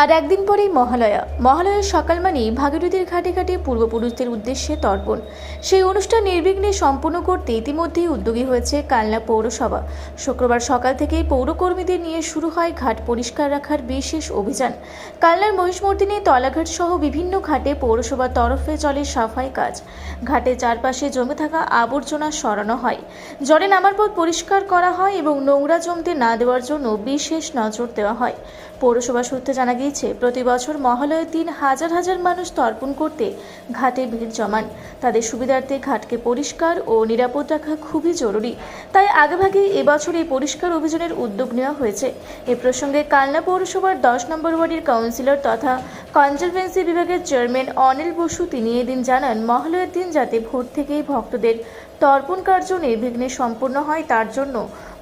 আর একদিন পরেই মহালয়া। মহালয়ার সকাল মানেই ভাগীরথীর ঘাটে ঘাটে পূর্বপুরুষদের উদ্দেশ্যে তর্পণ। সেই অনুষ্ঠান নির্বিঘ্নে সম্পূর্ণ করতে ইতিমধ্যেই উদ্যোগী হয়েছে কালনা পৌরসভা। শুক্রবার সকাল থেকেই পৌরকর্মীদের নিয়ে শুরু হয় ঘাট পরিষ্কার রাখার বিশেষ অভিযান। কালনার মহিষমর্দিনে তলাঘাট সহ বিভিন্ন ঘাটে পৌরসভার তরফে চলে সাফাই কাজ। ঘাটের চারপাশে জমে থাকা আবর্জনা সরানো হয়। জলে নামার পথ পরিষ্কার করা হয় এবং নোংরা জমতে না দেওয়ার জন্য বিশেষ নজর দেওয়া হয়। পৌরসভা সূত্রে জানা গিয়েছে, প্রতি বছর মহালয়ে তিন হাজার হাজার মানুষ তর্পণ করতে ঘাটে ভিড় জমান। তাদের সুবিধার্থে ঘাটকে পরিষ্কার ও নিরাপদ রাখা খুবই জরুরি। তাই আগেভাগে এবছর এই পরিষ্কার অভিযানের উদ্যোগ নেওয়া হয়েছে। এ প্রসঙ্গে কালনা পৌরসভার দশ নম্বর ওয়ার্ডের কাউন্সিলর তথা কনজারভেন্সি বিভাগের চেয়ারম্যান অনিল বসু তিনি এদিন জানান, মহালয়ের দিন যাতে ভোর থেকেই ভক্তদের তর্পণ কার্য নির্বিঘ্নে সম্পূর্ণ হয় তার জন্য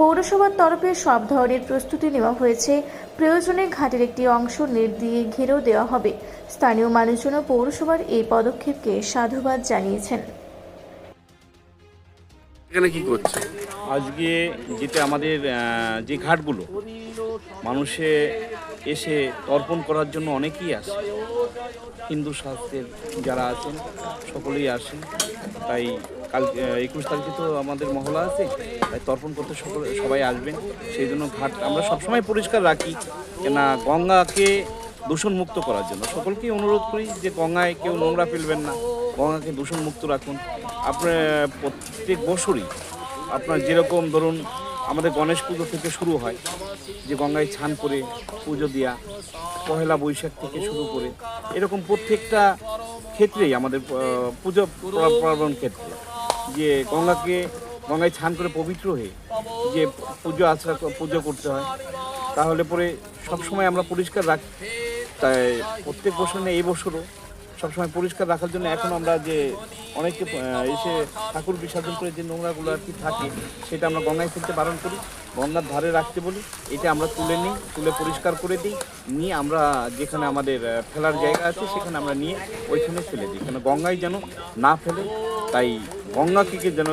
পৌরসভার তরফে সব ধরনের প্রস্তুতি নেওয়া হয়েছে। প্রয়োজনে ঘাটের একটি অংশ নেট দিয়ে ঘিরেও দেওয়া হবে। স্থানীয় মানুষজনও পৌরসভার এই পদক্ষেপকে সাধুবাদ জানিয়েছেন। এখানে কি করছে? আজকে যেটা আমাদের যে ঘাটগুলো মানুষে এসে তর্পণ করার জন্য অনেকেই আসে। হিন্দু শাস্ত্রের যারা আছেন সকলেই আসেন। তাই কাল একুশ তারিখে তো আমাদের মহলা আছে। তাই তর্পণ করতে সবাই আসবেন। সেই জন্য ঘাট আমরা সবসময় পরিষ্কার রাখি কেনা গঙ্গাকে দূষণমুক্ত করার জন্য। সকলকেই অনুরোধ করি যে গঙ্গায় কেউ নোংরা ফেলবেন না। গঙ্গাকে দূষণমুক্ত রাখুন। আপনার, প্রত্যেক বছরই আপনার যেরকম ধরুন আমাদের গণেশ পুজো থেকে শুরু হয়, যে গঙ্গায় স্নান করে পুজো দেওয়া পহেলা বৈশাখ থেকে শুরু করে, এরকম প্রত্যেকটা ক্ষেত্রেই আমাদের পুজো পার্বণ ক্ষেত্রে, যে গঙ্গাকে গঙ্গায় স্নান করে পবিত্র হয়ে যে পুজো আচরা পুজো করতে হয়, তাহলে পরে সবসময় আমরা পরিষ্কার রাখি তাই প্রত্যেক বছর নেই এই বছরও সবসময় পরিষ্কার রাখার জন্য এখন আমরা যে অনেকে এসে ঠাকুর বিসর্জন করে যে নোংরাগুলো আর কি থাকে, সেটা আমরা গঙ্গায় ফেলতে বারণ করি। গঙ্গার ধারে রাখতে বলি। এটা আমরা তুলে নিই, তুলে পরিষ্কার করে দিই, নিয়ে আমরা যেখানে আমাদের ফেলার জায়গা আছে সেখানে আমরা নিয়ে ওইখানে ফেলে দিই। কেন গঙ্গায় যেন না ফেলে, তাই গঙ্গাকে যেন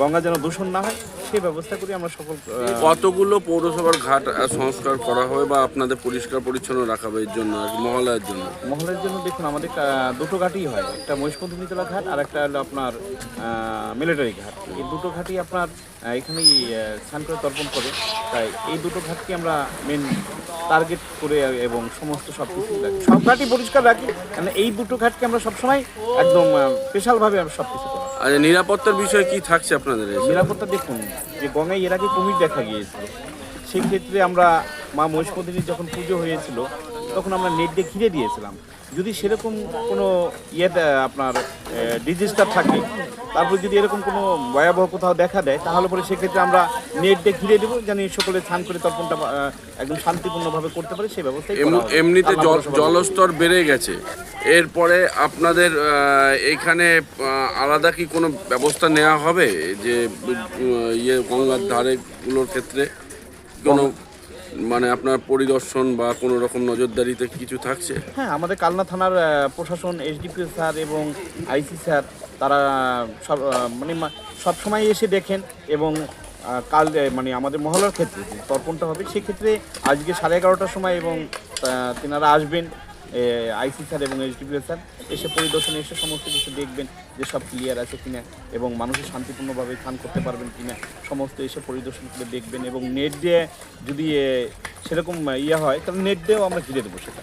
গঙ্গা যেন দূষণ না হয় সেই ব্যবস্থা করি আমরা সকল কতগুলো পৌরসভার ঘাট সংস্কার করা হবে বা আপনাদের পরিষ্কার পরিচ্ছন্ন রাখা হবে এর জন্য মহালয়ার জন্য? মহলের জন্য দেখুন আমাদের দুটো ঘাটই হয়। একটা মহিষপন্থনীতলা ঘাট আর একটা হলো আপনার মিলিটারি ঘাট। এই দুটো ঘাটই আপনার এখানেই স্নান করে তর্পণ করে। তাই এই দুটো ঘাটকে আমরা মেন টার্গেট করে এবং সমস্ত সব কিছু রাখি। সব ঘাটই পরিষ্কার রাখি কারণ এই দুটো ঘাটকে আমরা সবসময় একদম স্পেশালভাবে আমরা সব কিছু আর নিরাপত্তার বিষয়ে কি থাকছে আপনাদের নিরাপত্তা দেখুন, যে গঙ্গায় এর আগে কুমির দেখা গিয়েছিল, সেই ক্ষেত্রে আমরা মা মহিষ্পদিনীর যখন পুজো হয়েছিল, তখন আমরা নেট দিয়ে ঘিরে দিয়েছিলাম। যদি সেরকম কোনো ইয়ে আপনার ডিজিজটা থাকে তারপর যদি এরকম কোনো ভয়াবহ কোথাও দেখা দেয় তাহলে পরে সেক্ষেত্রে আমরা নেট দিয়ে ঘিরে দেবো যেন সকলে স্নান করে তর্পণটা একদম শান্তিপূর্ণভাবে করতে পারে সেই ব্যবস্থা এমনিতে জল জলস্তর বেড়ে গেছে। এরপরে আপনাদের এখানে আলাদা কি কোনো ব্যবস্থা নেওয়া হবে? যে ইয়ে গঙ্গার ধারেগুলোর ক্ষেত্রে কোনো মানে আপনার পরিদর্শন বা কোনো রকম নজরদারিতে কিছু থাকছে? হ্যাঁ আমাদের কালনা থানার প্রশাসন এসডিপি স্যার এবং আইসি স্যার তারা সব মানে সবসময় এসে দেখেন এবং কাল মানে আমাদের মহলার ক্ষেত্রে তর্পণটা হবে, সেক্ষেত্রে আজকে সাড়ে এগারোটার সময় এবং তেনারা আসবেন আইসি স্যার এবং এসডিপি স্যার, এসে পরিদর্শনে এসে সমস্ত কিছু দেখবেন যে সব ক্লিয়ার আছে কিনা এবং মানুষের শান্তিপূর্ণভাবে স্নান করতে পারবেন কিনা, সমস্ত এসে পরিদর্শন করে দেখবেন এবং নেট দিয়ে যদি সেরকম ইয়ে হয়, তাহলে নেট দিয়েও আমরা ঘিরে দেবো সেটা।